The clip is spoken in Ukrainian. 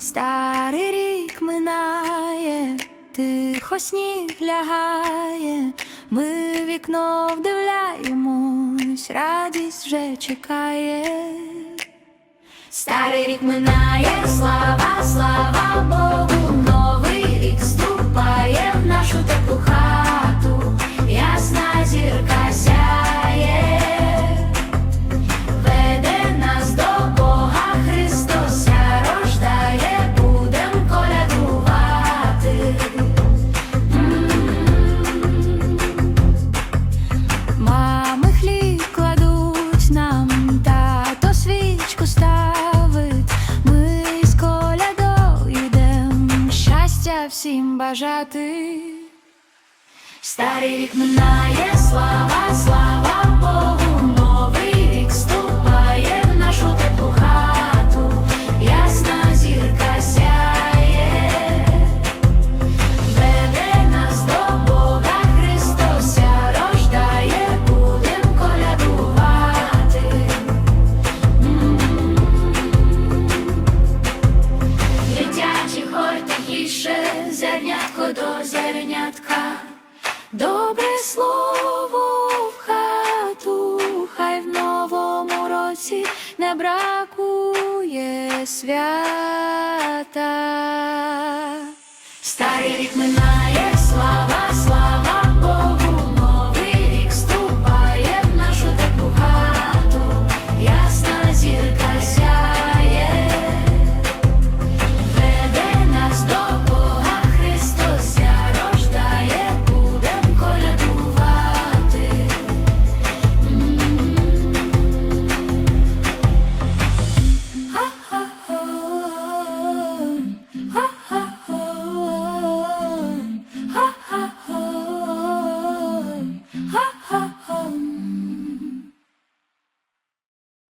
Старий рік минає, тихо сніг лягає, ми вікно вдивляємось, радість вже чекає. Старий рік минає, слава, всім бажати. Старий рік минає, слава, слава Богу, зернятко до зернятка. Добре слово в хату, хай в новому році не бракує свята. Старий рік минає.